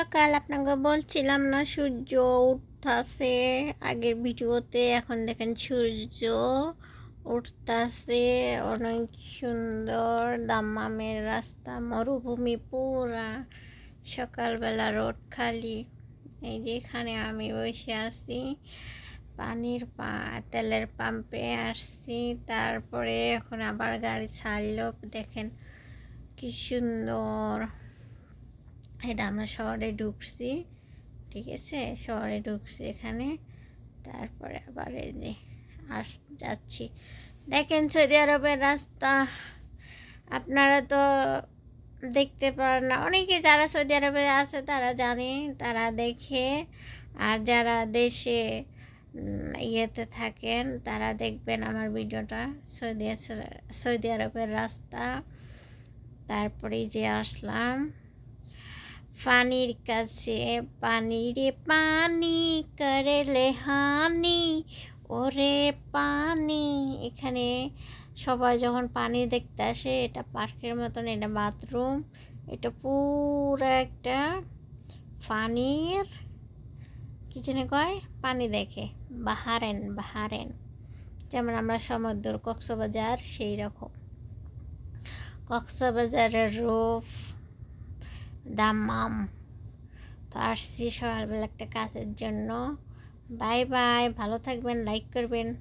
সকাল আপনাকে বলছিলাম না, সূর্য উঠতাছে। আগের ভিডিওতে এখন দেখেন সূর্য উঠতাছে। অনেক সুন্দর দাম্মামের রাস্তা, মরুভূমি পুরা। সকালবেলা রোড খালি। এই যে এখানে আমি বসে আছি। পানির পা, তেলের পাম্পে আসছি। তারপরে এখন আবার গাড়ি ছাড়লো। দেখেন কি সুন্দর। এটা আমরা শহরে ঢুকছি, ঠিক আছে? শহরে ঢুকছি এখানে। তারপরে আবার এই যে আস, যাচ্ছি। দেখেন সৌদি আরবের রাস্তা। আপনারা তো দেখতে পারেন না। অনেকে যারা সৌদি আরবে আছে, তারা জানে, তারা দেখে। আর যারা দেশে ইয়েতে থাকেন, তারা দেখবেন আমার ভিডিওটা। সৌদি সৌদি আরবের রাস্তা। তারপরে যে আসলাম। পানির কাছে পানি রে পানি করলে হানি, ওরে পানি। এখানে সবাই যখন পানি দেখতে আসে, এটা পার্কের মতন, এটা বাথরুম, এটা পুরো একটা পানির, কি জানি কয়, পানি দেখে। বাহারেন বাহারেন। যেমন আমরা সমুদ্র, কক্সবাজার সেই রকম কক্সবাজারের রূপ দাম্মাম তো আসছি সকালবেলা একটা কাজের জন্য। বাই বাই ভালো থাকবেন লাইক করবেন।